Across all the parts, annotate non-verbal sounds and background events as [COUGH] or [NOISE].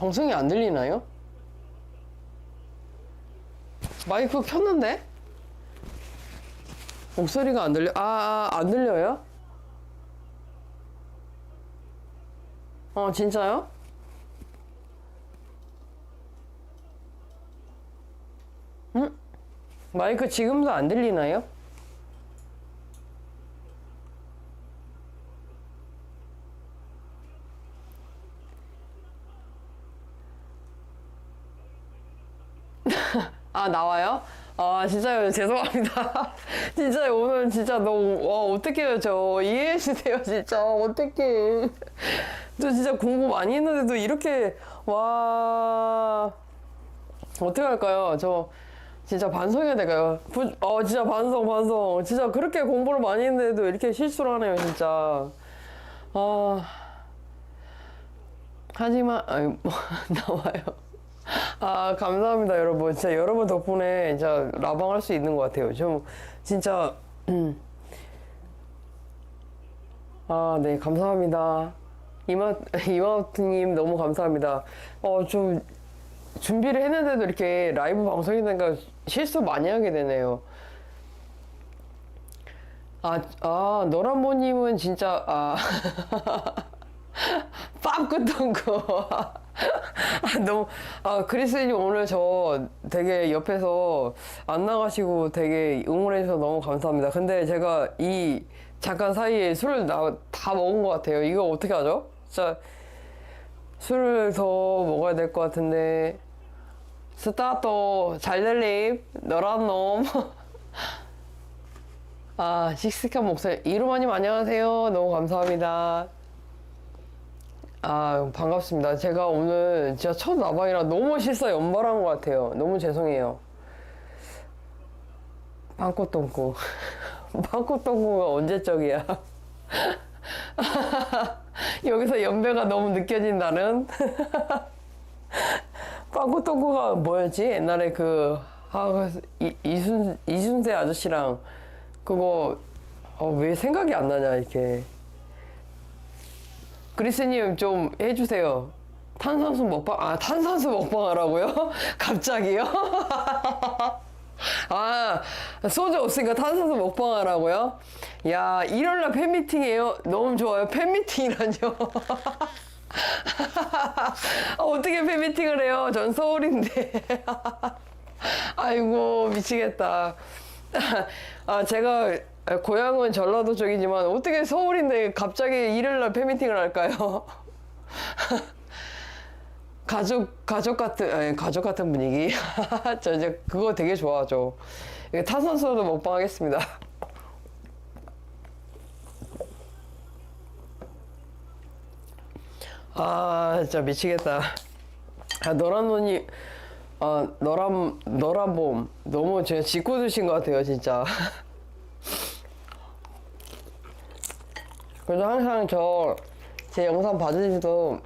방송이 안 들리나요? 마이크 켰는데? 목소리가 안 들려, 아, 아, 안 들려요? 어, 진짜요? 응? 마이크 지금도 안 들리나요? [LAUGHS] 아 나와요? 아 진짜요. [LAUGHS] 죄송합니다. 진짜 오늘 진짜 너무 와 어떡해요. 저 이해해 주세요 진짜. 어떡해. 저 진짜 공부 많이 했는데도 이렇게 와. 어떻게 할까요? 저 진짜 반성해야 될까요? 부, 어 진짜 반성 반성. 진짜 그렇게 공부를 많이 했는데도 이렇게 실수를 하네요 진짜. 아. 하지만 아니 뭐 [LAUGHS] 나와요 아, 감사합니다, 여러분. 진짜 여러분 덕분에 진짜 라방 할 수 있는 것 같아요. 좀, 진짜, 음. 아, 네, 감사합니다. 이마, [LAUGHS] 이마트님 너무 감사합니다. 어, 좀, 준비를 했는데도 이렇게 라이브 방송이 되니까 실수 많이 하게 되네요. 아, 아, 너란보님은 진짜, 아. [LAUGHS] 빰끄던 거. [LAUGHS] 아, 너무, 아, 크리스님 오늘 저 되게 옆에서 안 나가시고 되게 응원해 주셔서 너무 감사합니다. 근데 제가 이 잠깐 사이에 술을 나, 다 먹은 것 같아요. 이거 어떻게 하죠? 진짜 술을 더 먹어야 될 것 같은데. 스타트, 잘될림, 너란 놈. [LAUGHS] 아, 씩씩한 목소리. 이루마님 안녕하세요. 너무 감사합니다. 아, 반갑습니다. 제가 오늘 진짜 첫 라방이라 너무 실수 연발한 것 같아요. 너무 죄송해요. 빵꾸똥꾸. 빵꾸똥꾸가 [LAUGHS] 언제적이야? [LAUGHS] 여기서 연배가 너무 느껴진다는? [LAUGHS] 빵꾸똥꾸가 뭐였지? 옛날에 그, 아, 그 이, 이순, 이순세 아저씨랑 그거, 어, 왜 생각이 안 나냐, 이렇게. 그리스님 좀 해주세요. 탄산수 먹방, 아, 탄산수 먹방 하라고요? [LAUGHS] 갑자기요? [LAUGHS] 아, 소주 없으니까 탄산수 먹방 하라고요? 야, 일요일날 팬미팅이에요? 너무 좋아요. 팬미팅이라뇨. 아, [LAUGHS] 어떻게 팬미팅을 해요? 전 서울인데. 아이고, 미치겠다. 아, 제가 고향은 전라도 쪽이지만 어떻게 서울인데 갑자기 일요일날 팬미팅을 할까요? [LAUGHS] 가족 가족 같은 아니, 가족 같은 분위기. [LAUGHS] 저 이제 그거 되게 좋아하죠. 이거 탄산수도 먹방 하겠습니다. [LAUGHS] 아 진짜 미치겠다. 아 너란 논이 아 너란 너란 봄 너무 제가 짓고 드신 것 같아요 진짜. [LAUGHS] 그래서 항상 저 제 영상 봐주시도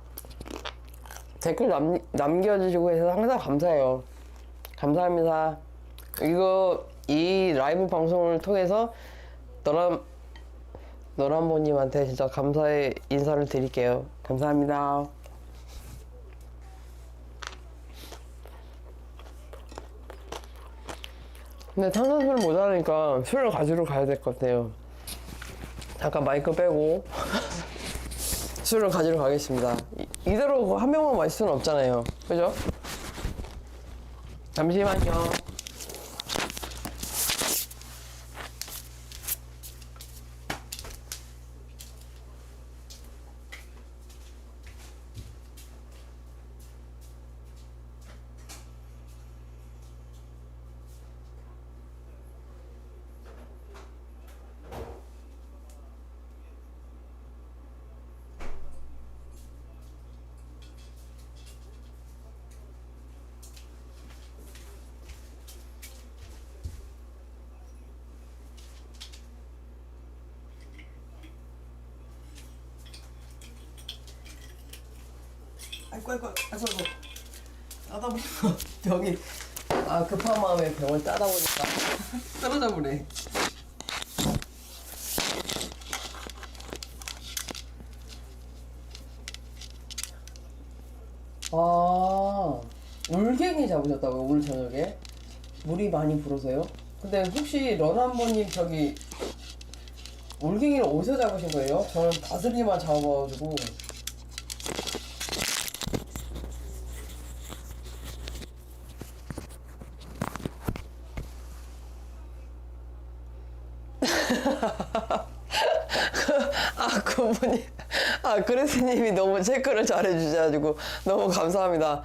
댓글 남, 남겨주시고 해서 항상 감사해요. 감사합니다. 이거 이 라이브 방송을 통해서 너란 너란보님한테 진짜 감사의 인사를 드릴게요. 감사합니다. 근데 탄산수를 모자라니까 술을 가지러 가야 될 것 같아요. 잠깐 마이크 빼고 [LAUGHS] 술을 가지러 가겠습니다. 이- 이대로 한 명만 마실 수는 없잖아요. 그죠? 잠시만요. 아이고 아이고 아이고 따다 보니까 저기 [LAUGHS] 아 급한 마음에 병을 따다 보니까 [LAUGHS] 떨어져 버네. 아 잡으셨다고요 오늘 저녁에 물이 많이 불어서요? 근데 혹시 런한번님 저기 올갱이를 어디서 잡으신 거예요? 저는 다슬기만 잡아가지고 아 그분이 아 그레스님이 너무 체크를 잘해주셔가지고 너무 감사합니다.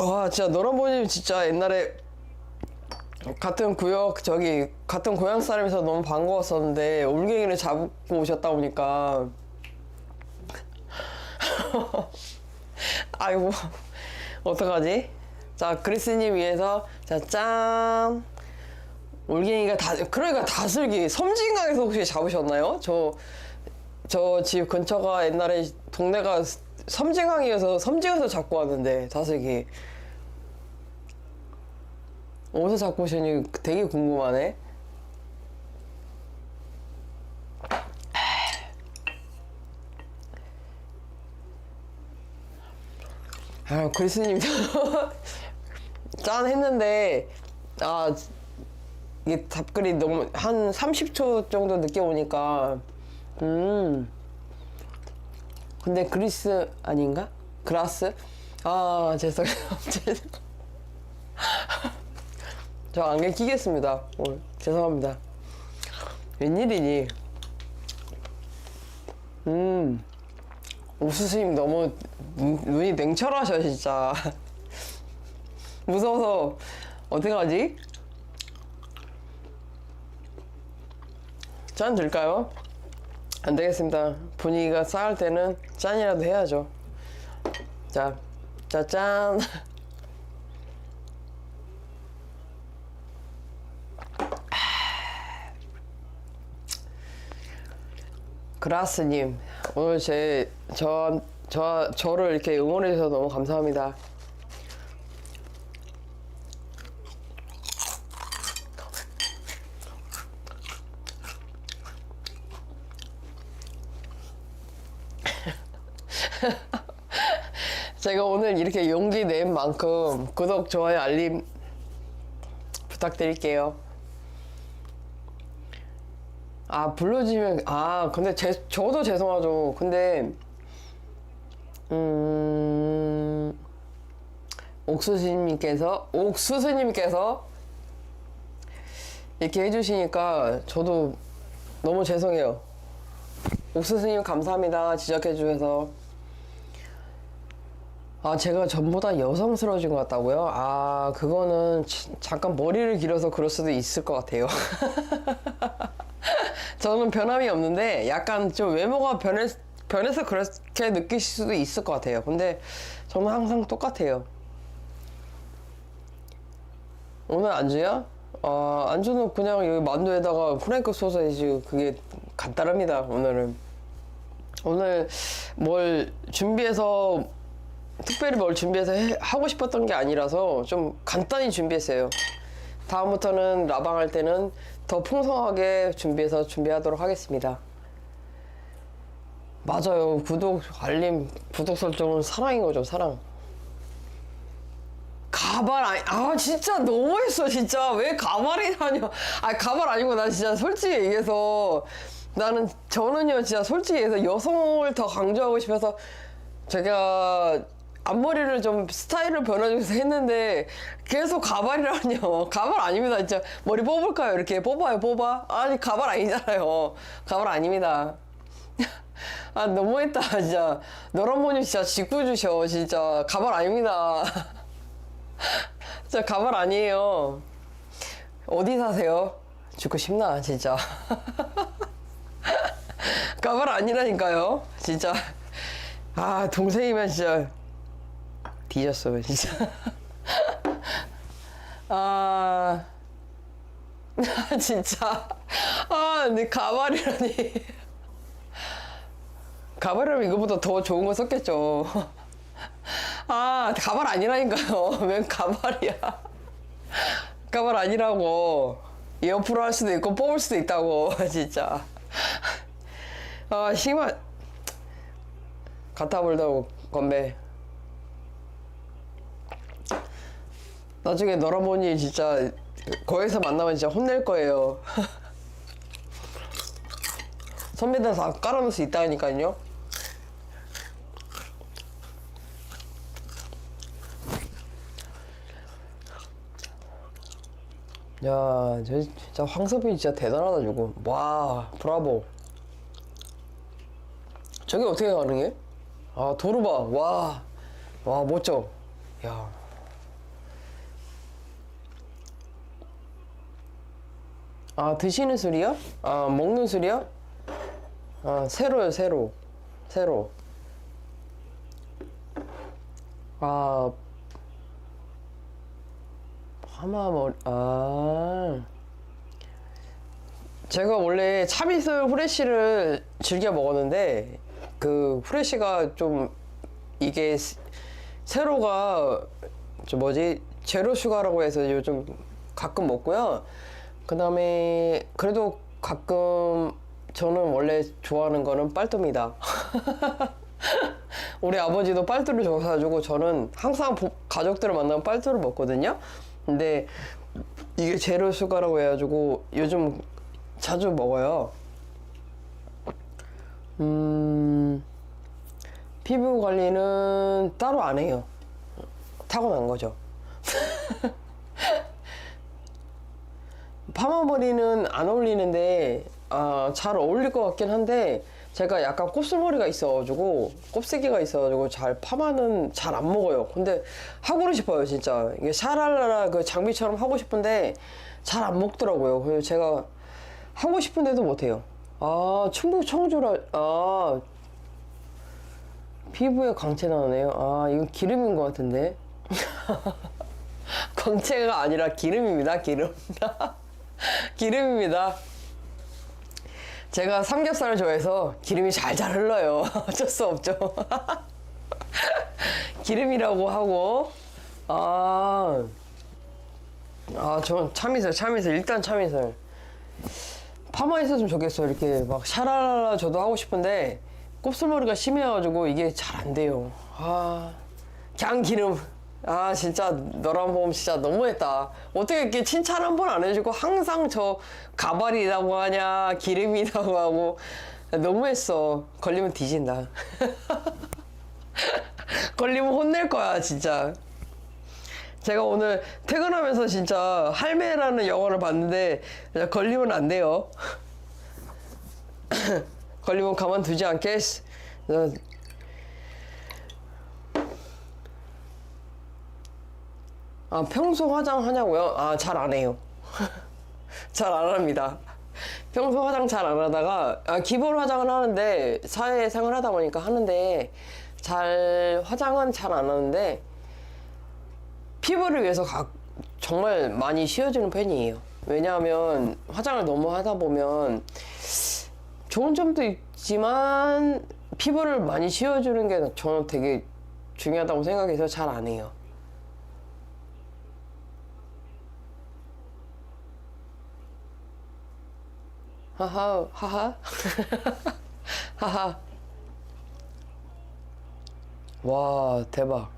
와 진짜 노란보님 진짜 옛날에 같은 구역 저기 같은 고향 사람이서 너무 반가웠었는데 올갱이를 잡고 오셨다 보니까 [LAUGHS] 아이고 어떡하지? 자 그리스님 위해서 자짠 올갱이가 다 그러니까 다슬기 섬진강에서 혹시 잡으셨나요? 저 저 집 근처가 옛날에 동네가 섬진강이어서 섬진강에서 잡고 왔는데 다슬기 어디서 잡고 오셨니 되게 궁금하네. 아 그리스님 [LAUGHS] 짠 했는데 아 이게 답글이 너무 한 30초 정도 늦게 오니까 음 근데 그리스 아닌가? 그라스? 아 죄송해요 [LAUGHS] 죄송 저 안경 끼겠습니다 오늘 죄송합니다 웬일이니 음 옥수수님 너무 눈- 눈이 냉철하셔 진짜 [LAUGHS] 무서워서 어떡하지? 짠 들까요? 안 되겠습니다. 분위기가 싸할 때는 짠이라도 해야죠. 자, 자, 짠. [LAUGHS] 그라스님, 오늘 제, 저, 저, 저를 이렇게 응원해주셔서 너무 감사합니다. 제가 오늘 이렇게 용기 낸 만큼 구독, 좋아요, 알림 부탁드릴게요. 아, 불러주면, 아, 근데 제, 저도 죄송하죠. 근데, 음, 옥수수님께서, 옥수수님께서 이렇게 해주시니까 저도 너무 죄송해요. 옥수수님 감사합니다. 지적해주셔서. 아, 제가 전보다 여성스러워진 것 같다고요? 아, 그거는 지- 잠깐 머리를 길어서 그럴 수도 있을 것 같아요. [LAUGHS] 저는 변함이 없는데 약간 좀 외모가 변해, 변해서 그렇게 느끼실 수도 있을 것 같아요. 근데 저는 항상 똑같아요. 오늘 안주요? 아, 안주는 그냥 여기 만두에다가 프랭크 소세지 그게 간단합니다, 오늘은. 오늘 뭘 준비해서 특별히 뭘 준비해서 해- 하고 싶었던 게 아니라서 좀 간단히 준비했어요. 다음부터는 라방 할 때는 더 풍성하게 준비해서 준비하도록 하겠습니다. 맞아요. 구독, 알림, 구독 설정은 사랑인 거죠, 사랑. 가발 아니, 아, 진짜 너무했어, 진짜. 왜 가발이 다녀? 아, 가발 아니고 난 진짜 솔직히 얘기해서 나는 저는요, 진짜 솔직히 얘기해서 여성을 더 강조하고 싶어서 제가 앞머리를 좀 스타일을 변화줘서 했는데 계속 가발이라뇨. [LAUGHS] 가발 아닙니다, 진짜. 머리 뽑을까요? 이렇게 뽑아요, 뽑아? 아니, 가발 아니잖아요. 가발 아닙니다. [LAUGHS] 아, 너무했다, 진짜. 분이 진짜 짓궂 주셔, 진짜. 가발 아닙니다. [LAUGHS] 진짜 가발 아니에요. 어디 사세요? 죽고 싶나, 진짜. 가발 아니라니까요, 진짜. 아, 동생이면 진짜 뒤졌어요, [LAUGHS] [LAUGHS] 진짜. 아, 진짜. 아, 내 가발이라니. [LAUGHS] 가발이라면 이거보다 더 좋은 거 썼겠죠. 아, 가발 아니라니까요. 웬 가발이야. 가발 아니라고. 옆으로 할 수도 있고 뽑을 수도 있다고, 진짜. 아, 심한. 갖다 볼다고 건배. 나중에 너라보니 진짜 거기서 만나면 진짜 혼낼 거예요. [LAUGHS] 선배들 다 깔아놓을 수 있다니까요. 야, 저 진짜 황석빈 진짜 대단하다 저거. 와, 브라보. 저게 어떻게 가능해? 아, 도르바. 와. 와, 멋져. 야. 아, 드시는 술이요? 아, 먹는 술이요? 아, 새로요, 새로. 새로. 아, 파마머리, 아. 제가 원래 참이슬 후레쉬를 즐겨 먹었는데, 그 후레쉬가 좀, 이게, 스- 세로가, 저 뭐지, 제로 슈가라고 해서 요즘 가끔 먹고요. 그 다음에, 그래도 가끔, 저는 원래 좋아하는 거는 빨도입니다. [LAUGHS] 우리 아버지도 빨두를 줘가지고 저는 항상 보- 가족들을 만나면 빨두를 먹거든요. 근데 이게 제로 슈가라고 해가지고 요즘 자주 먹어요. 음, 피부 관리는 따로 안 해요. 타고난 거죠. [LAUGHS] 파마 머리는 안 어울리는데 아, 잘 어울릴 것 같긴 한데 제가 약간 곱슬머리가 있어가지고 곱슬기가 있어가지고 잘 파마는 잘 안 먹어요. 근데 하고는 싶어요 진짜 이게 샤랄라라 그 장비처럼 하고 싶은데 잘 안 먹더라고요. 그래서 제가 하고 싶은데도 못해요. 아 충북 청주라 아 피부에 광채 나네요. 아 이건 기름인 것 같은데 [LAUGHS] 광채가 아니라 기름입니다. 기름. [LAUGHS] [LAUGHS] 기름입니다. 제가 삼겹살을 좋아해서 기름이 잘잘 흘러요. [LAUGHS] 어쩔 수 없죠. [LAUGHS] 기름이라고 하고, 아, 아, 전 참이슬, 참이슬, 일단 참이슬. 파마 있었으면 좋겠어요. 이렇게 막 샤랄라 저도 하고 싶은데, 곱슬머리가 심해가지고 이게 잘 안 돼요. 아, 그냥 기름. 아, 진짜 너랑 보면 진짜 너무했다. 어떻게 이렇게 칭찬 한 번 안 해주고 항상 저 가발이라고 하냐, 기름이라고 하고. 너무했어. 걸리면 뒤진다. [LAUGHS] 걸리면 혼낼 거야, 진짜. 제가 오늘 퇴근하면서 진짜 할매라는 영화를 봤는데 걸리면 안 돼요. [LAUGHS] 걸리면 가만두지 않겠 아, 평소 화장 하냐고요? 아, 잘 안 해요. [LAUGHS] 잘 안 합니다. 평소 화장 잘 안 하다가, 아, 기본 화장은 하는데, 사회생활 하다 보니까 하는데, 잘, 화장은 잘 안 하는데, 피부를 위해서 가- 정말 많이 쉬어주는 편이에요. 왜냐하면 화장을 너무 하다 보면 좋은 점도 있지만 피부를 많이 쉬어주는 게 저는 되게 중요하다고 생각해서 잘 안 해요. 하하, 하하. [LAUGHS] 하하. 와, 대박.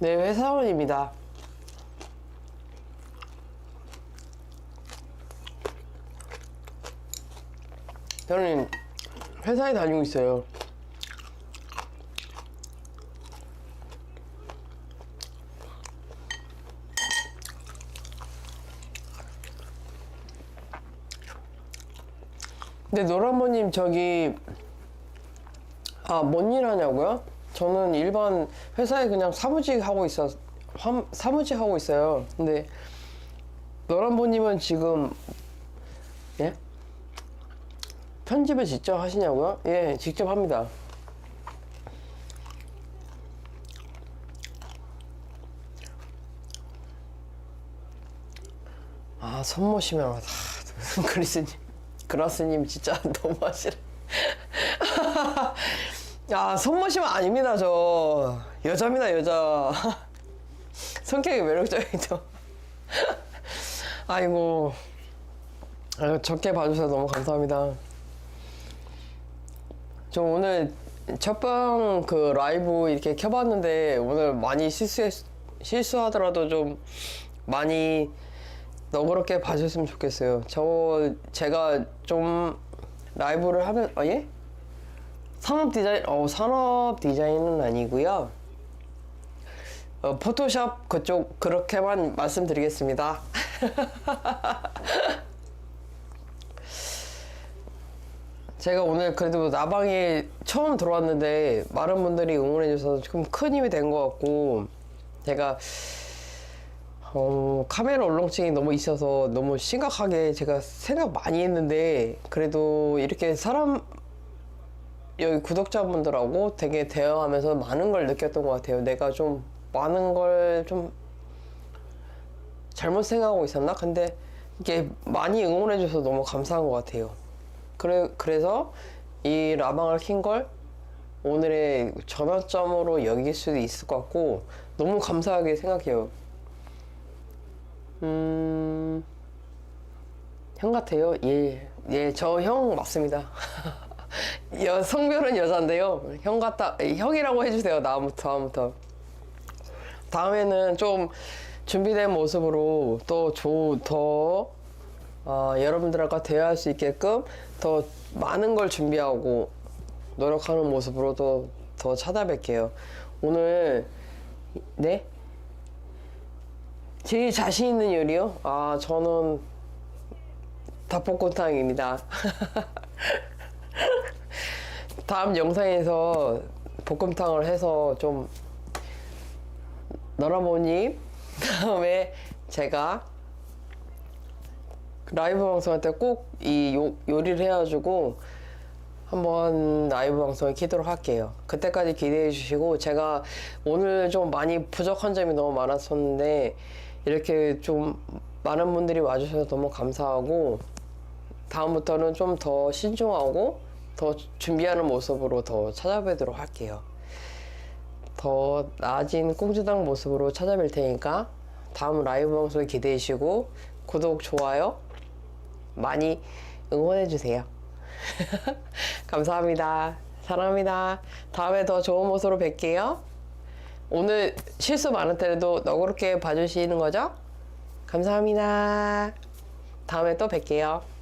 네, 회사원입니다. 저는 회사에 다니고 있어요. 근데 노란모님 저기 아, 뭔 일 하냐고요? 저는 일반 회사에 그냥 사무직 하고 있어, 함- 사무직 하고 있어요. 근데 노란보님은 지금 예? 편집을 직접 하시냐고요? 예, 직접 합니다. 아, 손모시면 아, [LAUGHS] 그리스님, 그라스님 진짜 [LAUGHS] 너무 하시네. [LAUGHS] 야, 손모시면 아닙니다, 저. 여자입니다, 여자. 성격이 매력적이죠. 아이고. 아유, 적게 봐주셔서 너무 감사합니다. 저 오늘 첫방 그 라이브 이렇게 켜봤는데 오늘 많이 실수했, 실수하더라도 좀 많이 너그럽게 봐주셨으면 좋겠어요. 저 제가 좀 라이브를 하면 아 예? 산업 디자인 어 산업 디자인은 아니고요. 어, 포토샵 그쪽 그렇게만 말씀드리겠습니다. [LAUGHS] 제가 오늘 그래도 나방에 처음 들어왔는데 많은 분들이 응원해 주셔서 좀큰 힘이 된 것 같고 제가 어, 카메라 울렁증이 너무 있어서 너무 심각하게 제가 생각 많이 했는데 그래도 이렇게 사람 여기 구독자분들하고 되게 대화하면서 많은 걸 느꼈던 것 같아요. 내가 좀 많은 걸 좀 잘못 생각하고 있었나? 근데 이게 많이 응원해 줘서 너무 감사한 것 같아요. 그래, 그래서 이 라방을 킨 걸 오늘의 전환점으로 여길 수도 있을 것 같고 너무 감사하게 생각해요. 음, 형 같아요. 예, 예, 저 형 맞습니다. [LAUGHS] 여, 성별은 여잔데요. 형 같다, 형이라고 해주세요. 다음부터, 다음부터. 다음에는 좀 준비된 모습으로 또 조, 더, 어, 여러분들과 대화할 수 있게끔 더 많은 걸 준비하고 노력하는 모습으로 더, 더 찾아뵐게요. 오늘, 네? 제일 자신 있는 요리요? 아, 저는 닭볶음탕입니다. [LAUGHS] 다음 영상에서 볶음탕을 해서 좀 너라보니 [LAUGHS] 다음에 제가 라이브 방송할 때 꼭 이 요리를 해가지고 한번 라이브 방송을 키도록 할게요. 그때까지 기대해 주시고 제가 오늘 좀 많이 부족한 점이 너무 많았었는데 이렇게 좀 많은 분들이 와주셔서 너무 감사하고 다음부터는 좀 더 신중하고 더 준비하는 모습으로 더 찾아뵈도록 할게요. 더 나아진 꽁주당 모습으로 찾아뵐 테니까 다음 라이브 방송 기대해 주시고 구독, 좋아요 많이 응원해 주세요. [LAUGHS] 감사합니다. 사랑합니다. 다음에 더 좋은 모습으로 뵐게요. 오늘 실수 많았더라도 너그럽게 봐주시는 거죠? 감사합니다. 다음에 또 뵐게요.